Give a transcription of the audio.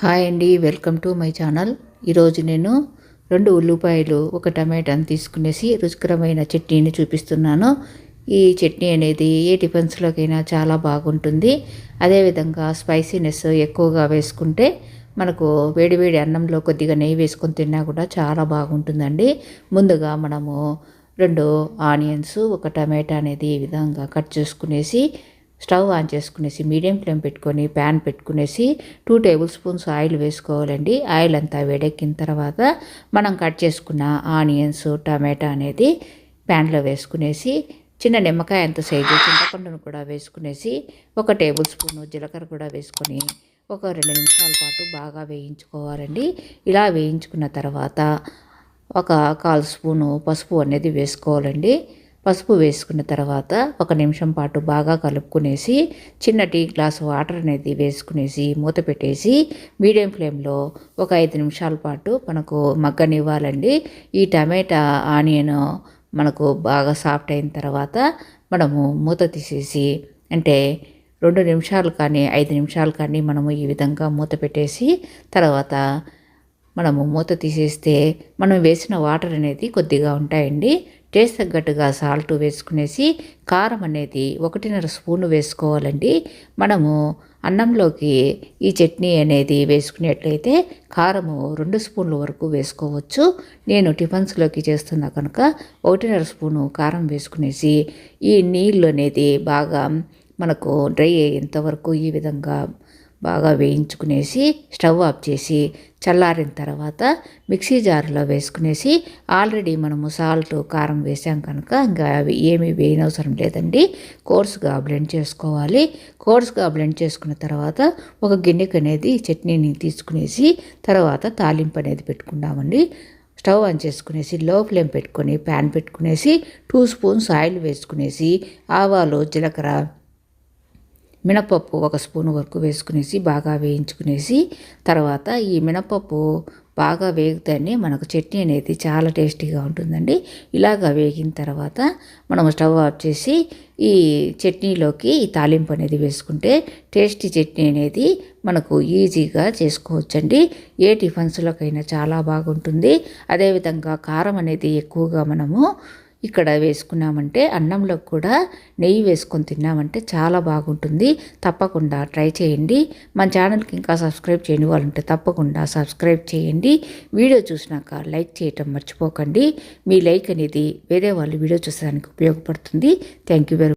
Hi అండి welcome to my channel. ఈరోజు నేను రెండు ఉల్లిపాయలు ఒక టమాటాను తీసుకునేసి రుచికరమైన చట్నీని చూపిస్తున్నాను. ఈ చట్నీ అనేది ఏ టిఫిన్స్లోకైనా చాలా బాగుంటుంది. అదేవిధంగా స్పైసీనెస్ ఎక్కువగా వేసుకుంటే మనకు వేడివేడి అన్నంలో కొద్దిగా నెయ్యి వేసుకొని తిన్నా కూడా చాలా బాగుంటుందండి. ముందుగా మనము రెండు ఆనియన్స్ ఒక టమాటా అనేది ఈ విధంగా కట్ చేసుకునేసి స్టవ్ ఆన్ చేసుకునేసి మీడియం ఫ్లేమ్ పెట్టుకొని ప్యాన్ పెట్టుకునేసి టూ టేబుల్ స్పూన్స్ ఆయిల్ వేసుకోవాలండి. ఆయిల్ అంతా వేడెక్కిన తర్వాత మనం కట్ చేసుకున్న ఆనియన్స్ టమాటా అనేది ప్యాన్లో వేసుకునేసి చిన్న నిమ్మకాయ ఎంత సైజు చింతపండును కూడా వేసుకునేసి ఒక టేబుల్ స్పూన్ జీలకర్ర కూడా వేసుకొని ఒక రెండు నిమిషాల పాటు బాగా వేయించుకోవాలండి. ఇలా వేయించుకున్న తర్వాత ఒక కాల్ స్పూను పసుపు అనేది వేసుకోవాలండి. పసుపు వేసుకున్న తర్వాత ఒక నిమిషం పాటు బాగా కలుపుకునేసి చిన్న టీ గ్లాస్ వాటర్ అనేది వేసుకునేసి మూత పెట్టేసి మీడియం ఫ్లేమ్లో ఒక ఐదు నిమిషాల పాటు మనకు మగ్గనివ్వాలండి. ఈ టమాటా ఆనియన్ మనకు బాగా సాఫ్ట్ అయిన తర్వాత మనము మూత తీసేసి అంటే రెండు నిమిషాలు కానీ ఐదు నిమిషాలు కానీ మనము ఈ విధంగా మూత పెట్టేసి తర్వాత మనము మూత తీసేస్తే మనం వేసిన వాటర్ అనేది కొద్దిగా ఉంటాయండి. టేస్ట్ తగ్గట్టుగా సాల్ట్ వేసుకునేసి కారం అనేది ఒకటిన్నర స్పూన్ వేసుకోవాలండి. మనము అన్నంలోకి ఈ చట్నీ అనేది వేసుకునేట్లయితే కారము రెండు స్పూన్ల వరకు వేసుకోవచ్చు. నేను టిఫిన్స్లోకి చేస్తున్నా కనుక ఒకటిన్నర స్పూను కారం వేసుకునేసి ఈ నీళ్ళు అనేది బాగా మనకు డ్రై అయ్యేంత వరకు ఈ విధంగా బాగా వేయించుకునేసి స్టవ్ ఆఫ్ చేసి చల్లారిన తర్వాత మిక్సీ జార్లో వేసుకునేసి ఆల్రెడీ మనము సాల్ట్ కారం వేసాం కనుక ఇంకా అవి ఏమీ వేయనవసరం లేదండి. కోర్సుగా బ్లెండ్ చేసుకోవాలి. కోర్సుగా బ్లెండ్ చేసుకున్న తర్వాత ఒక గిన్నెకి అనేది చట్నీని తీసుకునేసి తర్వాత తాలింపు అనేది పెట్టుకుందామండి. స్టవ్ ఆన్ చేసుకునేసి లో ఫ్లేమ్ పెట్టుకొని ప్యాన్ పెట్టుకునేసి టూ స్పూన్స్ ఆయిల్ వేసుకునేసి ఆవాలు జీలకర్ర మినపప్పు ఒక స్పూన్ వరకు వేసుకునేసి బాగా వేయించుకునేసి తర్వాత ఈ మినపప్పు బాగా వేగితేనే మనకు చట్నీ అనేది చాలా టేస్టీగా ఉంటుందండి. ఇలాగా వేగిన తర్వాత మనం స్టవ్ ఆఫ్ చేసి ఈ చట్నీలోకి ఈ తాలింపు అనేది వేసుకుంటే టేస్టీ చట్నీ అనేది మనకు ఈజీగా చేసుకోవచ్చండి. ఏ టిఫిన్స్లోకైనా చాలా బాగుంటుంది. అదేవిధంగా కారం అనేది ఎక్కువగా మనము ఇక్కడ వేసుకున్నామంటే అన్నంలో కూడా నెయ్యి వేసుకొని తిన్నామంటే చాలా బాగుంటుంది. తప్పకుండా ట్రై చేయండి. మన ఛానల్కి ఇంకా సబ్స్క్రైబ్ చేయని వాళ్ళు ఉంటే తప్పకుండా సబ్స్క్రైబ్ చేయండి. వీడియో చూసినాక లైక్ చేయటం మర్చిపోకండి. మీ లైక్ అనేది వేరే వాళ్ళు వీడియో చూసడానికి ఉపయోగపడుతుంది. Thank you very